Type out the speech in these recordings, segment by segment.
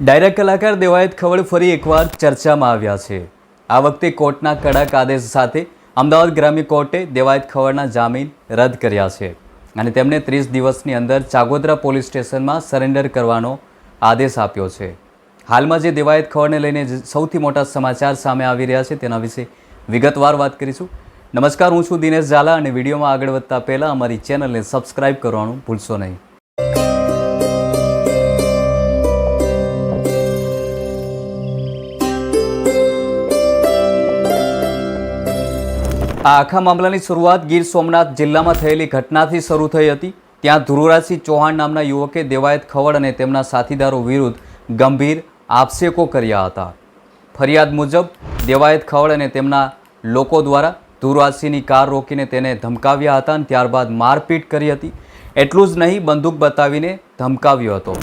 Direct કલાકાર દેવાયત ખવડ ફરી એકવાર ચર્ચામાં આવ્યા છે. આ વખતે કોર્ટના કડક આદેશ સાથે અમદાવાદ ગ્રામ્ય કોર્ટે દેવાયત ખવડના જામીન રદ કર્યા છે અને તેમને ત્રીસ દિવસની અંદર ચાગોદરા પોલીસ સ્ટેશનમાં સરેન્ડર કરવાનો આદેશ આપ્યો છે. હાલમાં જે દેવાયત ખવડને લઈને સૌથી મોટા સમાચાર સામે આવી રહ્યા છે તેના વિશે વિગતવાર વાત કરીશું. નમસ્કાર, હું છું દિનેશ ઝાલા અને વિડીયોમાં આગળ વધતા પહેલાં અમારી ચેનલને સબસ્ક્રાઇબ કરવાનું ભૂલશો નહીં. આ આખા મામલાની શરૂઆત ગીર સોમનાથ જિલ્લામાં થયેલી ઘટનાથી શરૂ થઈ હતી. ત્યાં ધ્રુવરાજસિંહ ચૌહાણ નામના યુવકે દેવાયત ખવડ અને તેમના સાથીદારો વિરુદ્ધ ગંભીર આક્ષેપો કર્યા હતા. ફરિયાદ મુજબ, દેવાયત ખવડ અને તેમના લોકો દ્વારા ધ્રુવરાજસિંહની કાર રોકીને તેને ધમકાવ્યા હતા અને ત્યારબાદ મારપીટ કરી હતી. એટલું જ નહીં, બંદૂક બતાવીને ધમકાવ્યો હતો.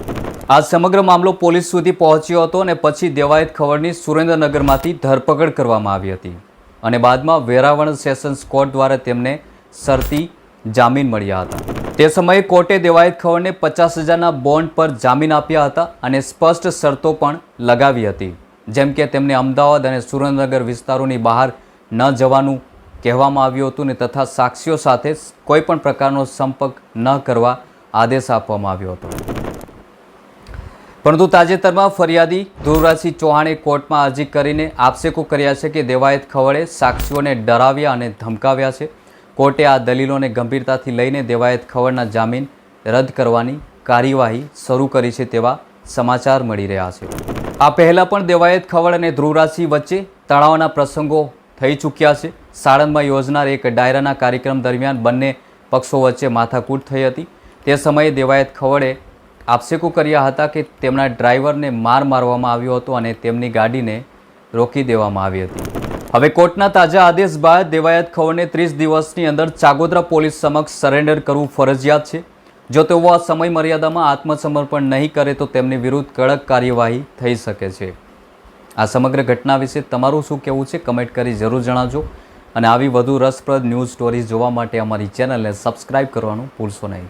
આ સમગ્ર મામલો પોલીસ સુધી પહોંચ્યો હતો અને પછી દેવાયત ખવડની સુરેન્દ્રનગરમાંથી ધરપકડ કરવામાં આવી હતી. અને બાદમાં વેરાવળ સેશન્સ કોર્ટ દ્વારા તેમને શરતી જામીન મળ્યા હતા. તે સમયે કોર્ટે દેવાયત ખવડને પચાસ હજારના બોન્ડ પર જામીન આપ્યા હતા અને સ્પષ્ટ શરતો પણ લગાવી હતી. જેમ કે તેમને અમદાવાદ અને સુરેન્દ્રનગર વિસ્તારોની બહાર ન જવાનું કહેવામાં આવ્યું હતું ને તથા સાક્ષીઓ સાથે કોઈપણ પ્રકારનો સંપર્ક ન કરવા આદેશ આપવામાં આવ્યો હતો. પરંતુ તાજેતરમાં ફરિયાદી ધ્રુવરાજસિંહ ચૌહાણે કોર્ટમાં અરજી કરીને આક્ષેપો કર્યા છે કે દેવાયત ખવડે સાક્ષીઓને ડરાવ્યા અને ધમકાવ્યા છે. કોર્ટે આ દલીલોને ગંભીરતાથી લઈને દેવાયત ખવડના જામીન રદ કરવાની કાર્યવાહી શરૂ કરી છે તેવા સમાચાર મળી રહ્યા છે. આ પહેલાં પણ દેવાયત ખવડ અને ધ્રુવરાજસિંહ વચ્ચે તણાવના પ્રસંગો થઈ ચૂક્યા છે. સાણંદમાં યોજનાર એક ડાયરાના કાર્યક્રમ દરમિયાન બંને પક્ષો વચ્ચે માથાકૂટ થઈ હતી. તે સમયે દેવાયત ખવડે આક્ષેપો કર્યા હતા કે તેમના ડ્રાઈવરને માર મારવામાં આવ્યો હતો અને તેમની ગાડીને રોકી દેવામાં આવી હતી. હવે કોર્ટના તાજા આદેશ બાદ દેવાયત ખવડને ત્રીસ દિવસની અંદર ચાગોદરા પોલીસ સમક્ષ સરેન્ડર કરવું ફરજિયાત છે. જો તેઓ આ સમય મર્યાદામાં આત્મસમર્પણ નહીં કરે તો તેમની વિરુદ્ધ કડક કાર્યવાહી થઈ શકે છે. આ સમગ્ર ઘટના વિશે તમારું શું કહેવું છે? કમેન્ટ કરી જરૂર જણાવજો. અને આવી વધુ રસપ્રદ ન્યૂઝ સ્ટોરીઝ જોવા માટે અમારી ચેનલને સબસ્ક્રાઇબ કરવાનું ભૂલશો નહીં.